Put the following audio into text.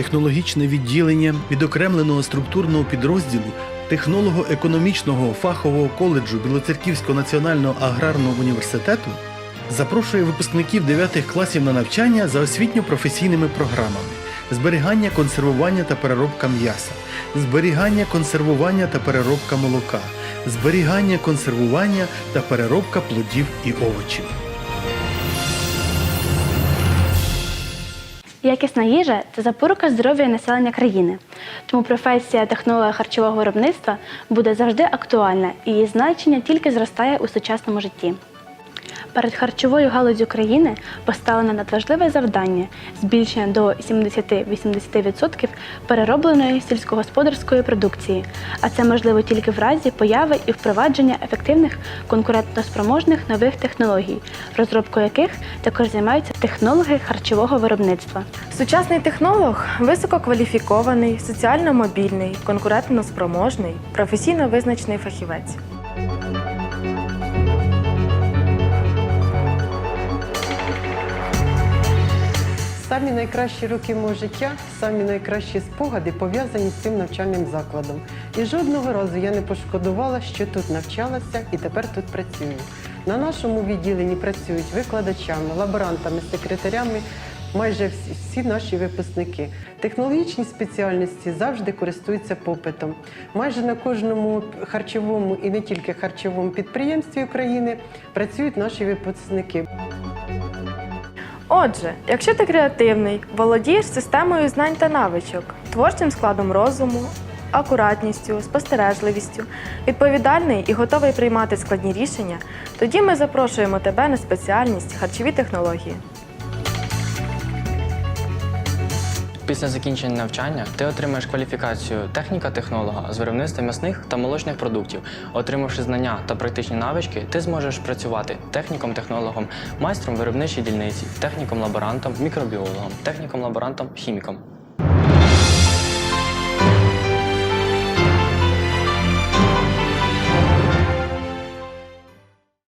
технологічне відділення відокремленого структурного підрозділу технолого-економічного фахового коледжу Білоцерківського національного аграрного університету запрошує випускників 9 класів на навчання за освітньо-професійними програмами. Зберігання, консервування та переробка м'яса, зберігання, консервування та переробка молока, зберігання, консервування та переробка плодів і овочів. Якісна їжа це запорука здоров'я населення країни. Тому професія технолога харчового виробництва буде завжди актуальна і її значення тільки зростає у сучасному житті. Перед харчовою галузю країни поставлено надважливе завдання збільшення до 70-80% переробленої сільськогосподарської продукції, а це можливо тільки в разі появи і впровадження ефективних конкурентноспроможних нових технологій, розробкою яких також займаються технологи харчового виробництва. Сучасний технолог висококваліфікований, соціально мобільний, конкурентноспроможний, професійно визначений фахівець. Самі найкращі роки мого життя, самі найкращі спогади пов'язані з цим навчальним закладом. І жодного разу я не пошкодувала, що тут навчалася і тепер тут працюю. На нашому відділенні працюють викладачами, лаборантами, секретарями. Майже всі, всі наші випускники. Технологічні спеціальності завжди користуються попитом. Майже на кожному харчовому і не тільки харчовому підприємстві України працюють наші випускники. Отже, якщо ти креативний, володієш системою знань та навичок, творчим складом розуму, акуратністю, спостережливістю, відповідальний і готовий приймати складні рішення, тоді ми запрошуємо тебе на спеціальність харчові технології. Після закінчення навчання ти отримаєш кваліфікацію техніка-технолога з виробництва м'ясних та молочних продуктів. Отримавши знання та практичні навички, ти зможеш працювати техніком-технологом, майстром виробничої дільниці, техніком-лаборантом, мікробіологом, техніком-лаборантом, хіміком.